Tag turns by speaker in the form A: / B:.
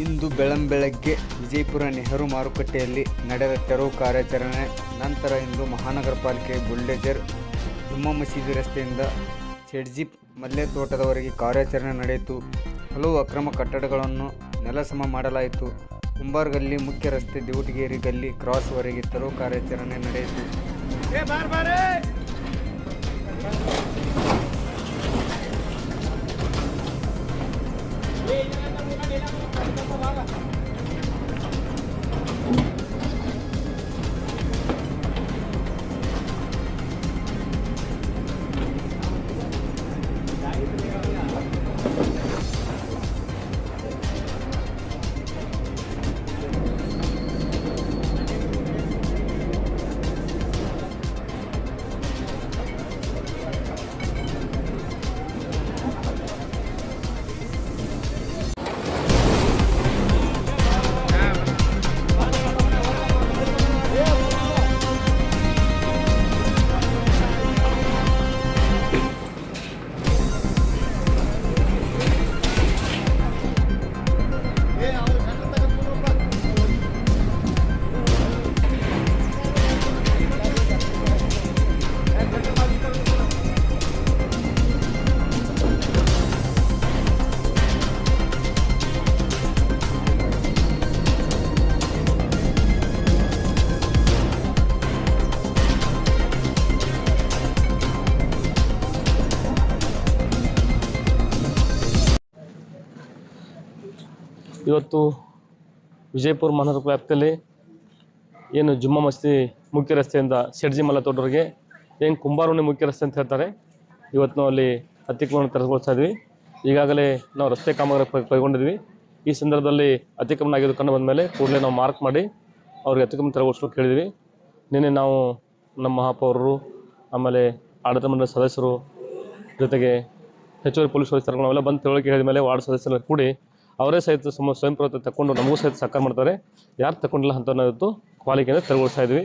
A: ಇಂದು ಬೆಳ್ಳಂಬೆಳಗ್ಗೆ ವಿಜಯಪುರ ನೆಹರು ಮಾರುಕಟ್ಟೆಯಲ್ಲಿ ನಡೆದ ತೆರವು ಕಾರ್ಯಾಚರಣೆ, ನಂತರ ಇಂದು ಮಹಾನಗರ ಪಾಲಿಕೆ ಬುಲ್ಡೇಜರ್ ಜುಮ್ಮಾ ಮಸೀದಿ ರಸ್ತೆಯಿಂದ ಶೆಡ್ಜಿಪ್ ಮಲ್ಲೆ ತೋಟದವರೆಗೆ ಕಾರ್ಯಾಚರಣೆ ನಡೆಯಿತು. ಹಲವು ಅಕ್ರಮ ಕಟ್ಟಡಗಳನ್ನು ನೆಲಸಮ ಮಾಡಲಾಯಿತು. ಕುಂಬಾರ್ಗಲ್ಲಿ ಮುಖ್ಯ ರಸ್ತೆ ದೇವಟಗೇರಿ ಗಲ್ಲಿ ಕ್ರಾಸ್ವರೆಗೆ ತೆರವು ಕಾರ್ಯಾಚರಣೆ ನಡೆಯಿತು. 快快快！
B: ಇವತ್ತು ವಿಜಯಪುರ ಮಹಾನಗರ ವ್ಯಾಪ್ತಿಯಲ್ಲಿ ಏನು ಜುಮ್ಮಾ ಮಸ್ತಿ ಮುಖ್ಯ ರಸ್ತೆಯಿಂದ ಶೆಡ್ಜಿ ಮಲ್ಲ ತೋಟವರೆಗೆ ಏನು ಕುಂಬಾರೋಣಿ ಮುಖ್ಯ ರಸ್ತೆ ಅಂತ ಹೇಳ್ತಾರೆ, ಇವತ್ತು ನಾವು ಅಲ್ಲಿ ಅತಿಕ್ರಮಣ ತೆರವುಗೊಳಿಸ್ತಾ ಇದ್ವಿ. ಈಗಾಗಲೇ ನಾವು ರಸ್ತೆ ಕಾಮಗಾರಿ ಕೈಗೊಂಡಿದ್ವಿ. ಈ ಸಂದರ್ಭದಲ್ಲಿ ಅತಿಕ್ರಮಣ ಆಗಿದ್ದು ಕಂಡು ಬಂದ ಮೇಲೆ ಕೂಡಲೇ ನಾವು ಮಾರ್ಕ್ ಮಾಡಿ ಅವ್ರಿಗೆ ಅತಿಕ್ರಮಣ ತೆರವುಗೊಳಿಸ್ಲಿಕ್ಕೆ ಹೇಳಿದ್ವಿ. ನಿನ್ನೆ ನಾವು ನಮ್ಮ ಮಹಾಪೌರರು, ಆಮೇಲೆ ಆಡಳಿತ ಮಂಡಳಿ ಸದಸ್ಯರು ಜೊತೆಗೆ ಹೆಚ್ಚುವರಿ ಪೊಲೀಸ್ ನಾವೆಲ್ಲ ಬಂದು ತಿಳುವಳಿಕೆ ಹೇಳಿದ ಮೇಲೆ ವಾರ್ಡ್ ಸದಸ್ಯರು ಕೂಡಿ ಅವರೇ ಸಹಿತ ಸ್ವಯಂ ಪ್ರೇರಿತ ತಗೊಂಡು ನಮಗೂ ಸಹಿತ ಸಹಕಾರ ಮಾಡ್ತಾರೆ. ಯಾರು ತಗೊಂಡಿಲ್ಲ ಅಂತ ಅನ್ನೋದು ಪಾಲಿಕೆಯಿಂದ ತೆರವುಗೊಳಿಸ್ತಾ ಇದ್ವಿ.